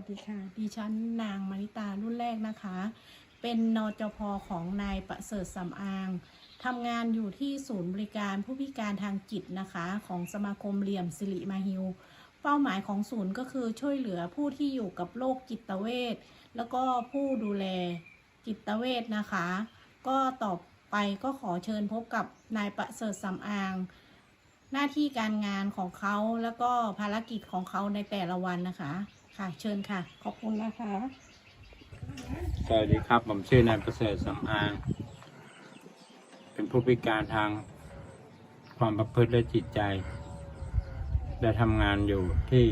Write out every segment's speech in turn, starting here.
วัสดีค่ะ ดิฉันนางมานิตารุ่นแรกนะคะ เป็นนจพของนายประเสริฐสำอางทำงานอยู่ที่ศูนย์บริการผู้พิการทางจิตนะคะ ของสมาคมเหลี่ยมสิริมาฮิว เป้าหมายของศูนย์ก็คือช่วยเหลือผู้ที่อยู่กับโรคจิตเวชแล้วก็ผู้ดูแลจิตเวชนะคะ ก็ต่อไปก็ขอเชิญพบกับนายประเสริฐสำอางหน้าที่การงานของเขาแล้วก็ภารกิจของเขาในแต่ละวันนะคะ ค่ะ เชิญค่ะ ขอบคุณนะคะ สวัสดีครับ ผมชื่อนายประเสริฐสำอาง เป็นผู้พิการทาง ความประพฤติและจิตใจ และทำงานอยู่ที่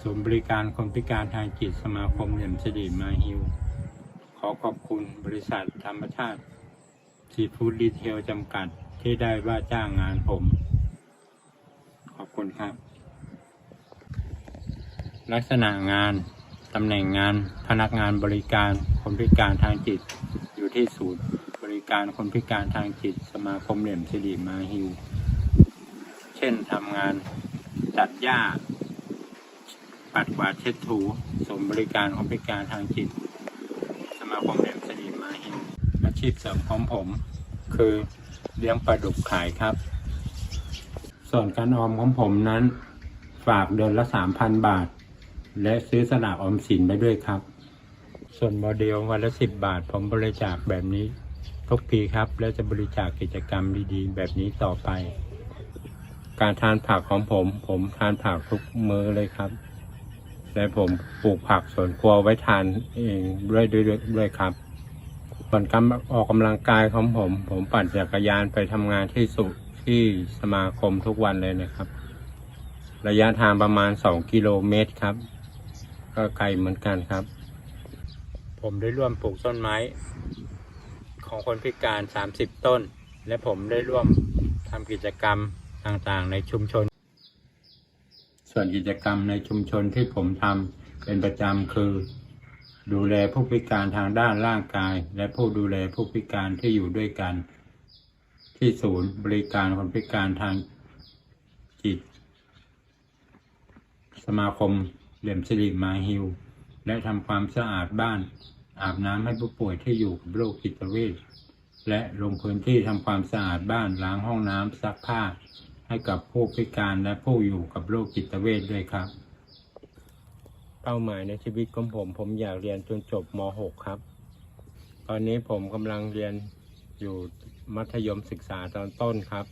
ศูนย์บริการคนพิการทางจิตสมาคมเหลี่ยมสิริมาฮิว ขอขอบคุณบริษัทธรรมชาติซีฟู้ดดีเทลจำกัดที่ได้ว่าจ้างงานผม ขอบคุณครับ ลักษณะงาน ตำแหน่งงาน พนักงานบริการ คนพิการทางจิต อยู่ที่ศูนย์บริการคนพิการทางจิต สมาคมเหลี่ยมสิริมาฮิว เช่นทำงานตัดหญ้า ปัดกวาดเช็ดถูสมบริการคนพิการทางจิต สมาคมเหลี่ยมสิริมาฮิว อาชีพเสริมของผม คือเลี้ยงปลาดุกขายครับ ส่วนการออมของผมนั้นฝากเดือนละสามพันบาท และซื้อสลากออมสินไปด้วยครับ ส่วนโมเดลวันละสิบบาท ผมบริจาคแบบนี้ทุกปีครับ และจะบริจาคกิจกรรมดีๆ แบบนี้ต่อไป การทานผักของผม ผมทานผักทุกมื้อเลยครับ และผมปลูกผักสวนครัวไว้ทานเองด้วยด้วยด้วยครับส่วนการออกกำลังกายของผม ผมปั่นจักรยานไปทำงานที่สุที่สมาคมทุกวันเลยนะครับ ระยะทางประมาณ 2 กิโลเมตรครับ ก็ไกลเหมือนกันครับ ผมได้ร่วมปลูกต้นไม้ ของคนพิการ 30 ต้น และผมได้ร่วมทำกิจกรรมต่างๆ ในชุมชน ส่วนกิจกรรมในชุมชนที่ผมทำเป็นประจำคือ ดูแลผู้พิการทางด้านร่างกาย และผู้ดูแลผู้พิการที่อยู่ด้วยกัน ที่ศูนย์บริการคนพิการทางจิต สมาคม เหลี่ยมสิริมาฮิวและทำความสะอาดบ้าน อาบน้ำให้ผู้ป่วยที่อยู่กับโรคจิตเวชและลงพื้นที่ทำความสะอาดบ้านล้างห้องน้ำซักผ้า ให้กับผู้พิการและผู้อยู่กับโรคจิตเวชด้วยครับ เป้าหมายในชีวิตของผม ผมอยากเรียนจนจบม .6 ครับ ตอนนี้ผมกำลังเรียนอยู่มัธยมศึกษาตอนต้นครับ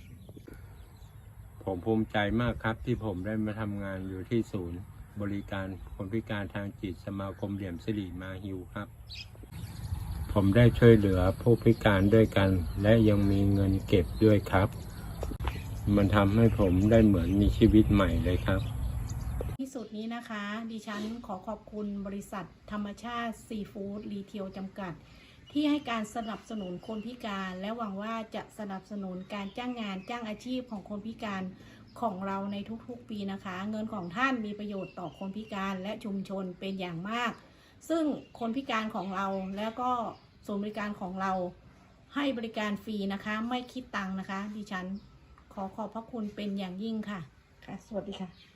ผมภูมิใจมากครับที่ผมได้มาทำงานอยู่ที่ศูนย์ บริการคนพิการทางจิตสมาคมเหลี่ยมสิริมาฮิวครับ ผมได้ช่วยเหลือผู้พิการด้วยกัน และยังมีเงินเก็บด้วยครับ มันทำให้ผมได้เหมือนมีชีวิตใหม่เลยครับ ที่สุดนี้นะคะ ดิฉันขอขอบคุณบริษัทธรรมชาติซีฟู้ดรีเทลจำกัด ที่ให้การสนับสนุนคนพิการ และหวังว่าจะสนับสนุนการจ้างงานจ้างอาชีพของคนพิการ ของเราในทุกๆปีนะคะ เงินของท่านมีประโยชน์ต่อคนพิการและชุมชนเป็นอย่างมาก ซึ่งคนพิการของเราแล้วก็ศูนย์บริการของเราให้บริการฟรีนะคะ ไม่คิดตังค์นะคะ ดิฉันขอขอบพระคุณเป็นอย่างยิ่งค่ะ ค่ะ สวัสดีค่ะ